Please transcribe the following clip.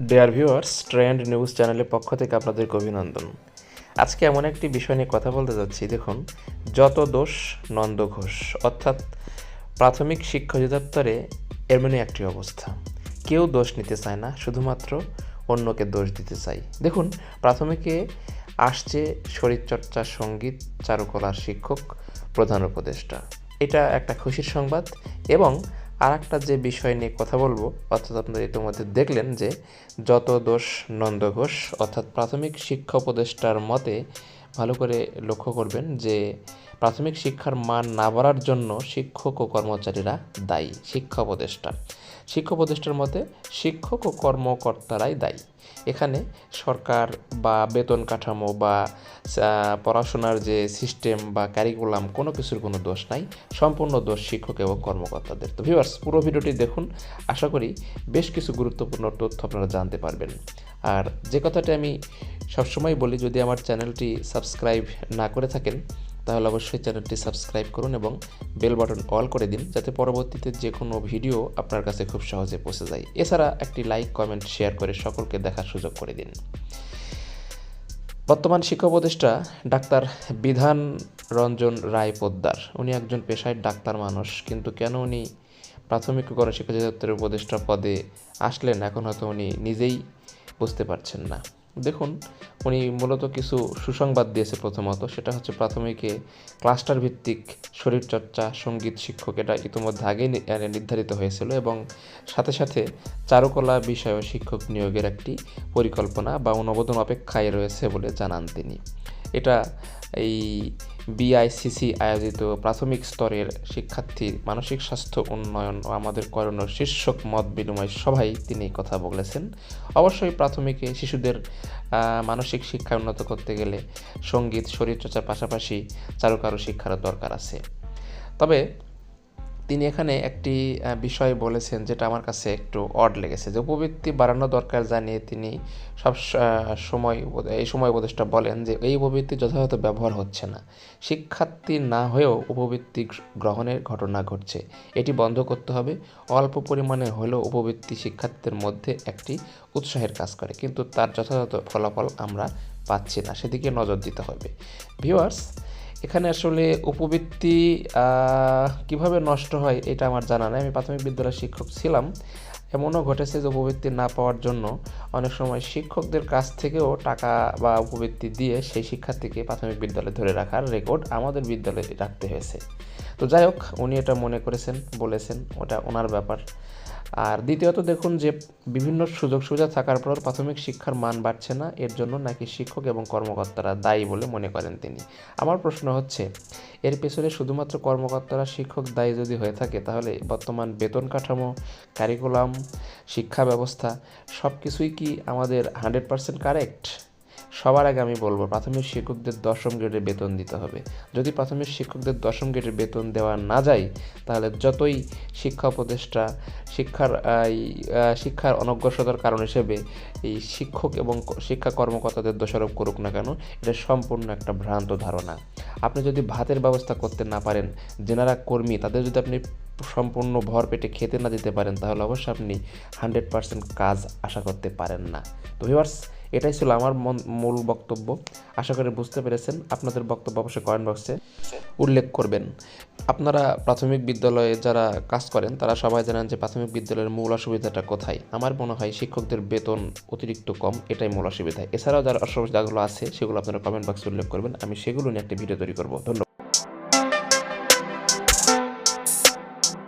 Dear viewers trend news চ্যানেলের পক্ষ থেকে আপনাদেরকে অভিনন্দন। আজকে এমন একটি বিষয় নিয়ে কথা বলতে যাচ্ছি, দেখুন, যত দোষ নন্দ ঘোষ, অর্থাৎ প্রাথমিক শিক্ষা অধিদপ্তরে এমনই একটি অবস্থা। কেউ দোষ নিতে চায় না, শুধুমাত্র অন্যকে দোষ দিতে চাই। দেখুন, প্রাথমিকে আসছে শরীরচর্চা সংগীত চারুকলার শিক্ষক, প্রধান উপদেষ্টা। এটা একটা খুশির সংবাদ এবং আর একটা যে বিষয় নিয়ে কথা বলব, অর্থাৎ আপনারা ইতিমধ্যে দেখলেন যে যত দোষ নন্দ ঘোষ, অর্থাৎ প্রাথমিক শিক্ষা উপদেষ্টার মতে ভালো করে লক্ষ্য করবেন যে প্রাথমিক শিক্ষার মান না বাড়ার জন্য শিক্ষক ও কর্মচারীরা দায়ী, শিক্ষা উপদেষ্টা। শিক্ষা উপদেষ্টার মতে শিক্ষক ও কর্মকর্তারাই দায়ী। এখানে সরকার বা বেতন কাঠামো বা পড়াশোনার যে সিস্টেম বা ক্যারিকুলাম কোনো কিছুর কোনো দোষ নাই, সম্পূর্ণ দোষ শিক্ষক এবং কর্মকর্তাদের। তো ভিউয়ার্স, পুরো ভিডিওটি দেখুন। আশা করি বেশ কিছু গুরুত্বপূর্ণ তথ্য আপনারা জানতে পারবেন। আর যে কথাটি আমি সবসময় বলি, যদি আমার চ্যানেলটি সাবস্ক্রাইব না করে থাকেন, তাহলে অবশ্যই চ্যানেলটি সাবস্ক্রাইব করুন এবং বেল বাটন অল করে দিন, যাতে পরবর্তীতে যে কোনো ভিডিও আপনার কাছে খুব সহজে পৌঁছে যায়। এছাড়া একটি লাইক, কমেন্ট, শেয়ার করে সকলকে দেখার সুযোগ করে দিন। বর্তমান শিক্ষা উপদেষ্টা ডাক্তার বিধান রঞ্জন রায় পোদ্দার। উনি একজন পেশায় ডাক্তার মানুষ, কিন্তু কেন উনি প্রাথমিক গণশিক্ষা অধিদপ্তরের উপদেষ্টা পদে আসলেন? এখন হয়তো উনি নিজেই বুঝতে পারছেন না। দেখুন, উনি মূলত কিছু সুসংবাদ দিয়েছে প্রথমত, সেটা হচ্ছে প্রাথমিকে ক্লাস্টার ভিত্তিক শরীরচর্চা, সংগীত শিক্ষক, এটা ইতিমধ্যে আগেই নির্ধারিত হয়েছিল এবং সাথে সাথে চারুকলা বিষয় শিক্ষক নিয়োগের একটি পরিকল্পনা বা অনুমোদন অপেক্ষায় রয়েছে বলে জানান তিনি। এটা এই বিআইসিসি আয়োজিত প্রাথমিক স্তরের শিক্ষার্থীর মানসিক স্বাস্থ্য উন্নয়ন ও আমাদের করণীয় শীর্ষক মত বিনিময় সভায় তিনি কথা বলেছেন। অবশ্যই প্রাথমিকে শিশুদের মানসিক শিক্ষা উন্নত করতে গেলে সংগীত, শরীরচর্চার পাশাপাশি চারুকারু শিক্ষারও দরকার আছে। তবে তিনি এখানে একটি বিষয় বলেছেন যেটা আমার কাছে একটু অড লেগেছে, যে উপবৃত্তি বাড়ানো দরকার জানিয়ে তিনি সব সময় এই সময় উপদেষ্টা বলেন যে এই উপবৃত্তি যথাযথ ব্যবহার হচ্ছে না। শিক্ষার্থী না হয়েও উপবৃত্তি গ্রহণের ঘটনা ঘটছে। এটি বন্ধ করতে হবে। অল্প পরিমাণে হলেও উপবৃত্তি শিক্ষার্থীদের মধ্যে একটি উৎসাহের কাজ করে। কিন্তু তার যথাযথ ফলাফল আমরা পাচ্ছি না। সেদিকে নজর দিতে হবে। ভিউয়ার্স এখানে আসলে উপবৃত্তি কীভাবে নষ্ট হয় এটা আমার জানা নেই। আমি প্রাথমিক বিদ্যালয়ের শিক্ষক ছিলাম। এমনও ঘটেছে যে উপবৃত্তি না পাওয়ার জন্য অনেক সময় শিক্ষকদের কাছ থেকেও টাকা বা উপবৃত্তি দিয়ে সেই শিক্ষার্থীকে প্রাথমিক বিদ্যালয়ে ধরে রাখার রেকর্ড আমাদের বিদ্যালয়ে রাখতে হয়েছে। তো যাই হোক, উনি এটা মনে করেছেন, বলেছেন, ওটা ওনার ব্যাপার। আর দ্বিতীয়ত দেখুন যে বিভিন্ন সুযোগ সুবিধা থাকার পর প্রাথমিক শিক্ষার মান বাড়ছে না, এর জন্য নাকি শিক্ষক এবং কর্মকর্তারা দায়ী বলে মনে করেন তিনি। আমার প্রশ্ন হচ্ছে, এর পেছনে শুধুমাত্র কর্মকর্তারা শিক্ষক দায়ী যদি হয়ে থাকে, তাহলে বর্তমান বেতন কাঠামো কারিকুলাম শিক্ষা ব্যবস্থা সব কিছুই কি আমাদের হান্ড্রেড পার্সেন্ট কারেক্ট সবার আগে আমি বলব, প্রাথমিক শিক্ষকদের দশম গ্রেডের বেতন দিতে হবে। যদি প্রাথমিক শিক্ষকদের দশম গ্রেডের বেতন দেওয়া না যায়, তাহলে যতই শিক্ষা উপদেষ্টা, শিক্ষার শিক্ষার অনগ্রসতার কারণ হিসেবে এই শিক্ষক এবং শিক্ষা কর্মকর্তাদের দোষারোপ করুক না কেন, এটা সম্পূর্ণ একটা ভ্রান্ত ধারণা। আপনি যদি ভাতের ব্যবস্থা করতে না পারেন যেনারা কর্মী, তাদের যদি আপনি সম্পূর্ণ ভর পেটে খেতে না দিতে পারেন, তাহলে অবশ্যই আপনি হান্ড্রেড পার্সেন্ট কাজ আশা করতে পারেন না। তো ভিউয়ার্স এটাই ছিল আমার মূল বক্তব্য। আশা করি বুঝতে পেরেছেন। আপনাদের বক্তব্য অবশ্যই কমেন্ট বক্সে উল্লেখ করবেন। আপনারা প্রাথমিক বিদ্যালয়ে যারা কাজ করেন, তারা সবাই জানেন যে প্রাথমিক বিদ্যালয়ের মূল অসুবিধাটা কোথায়। আমার মনে হয় শিক্ষকদের বেতন অতিরিক্ত কম, এটাই মূল অসুবিধা। এছাড়াও যারা অসুবিধাগুলো আছে, সেগুলো আপনারা কমেন্ট বক্সে উল্লেখ করবেন। আমি সেগুলো নিয়ে একটা ভিডিও তৈরি করব। ধন্যবাদ।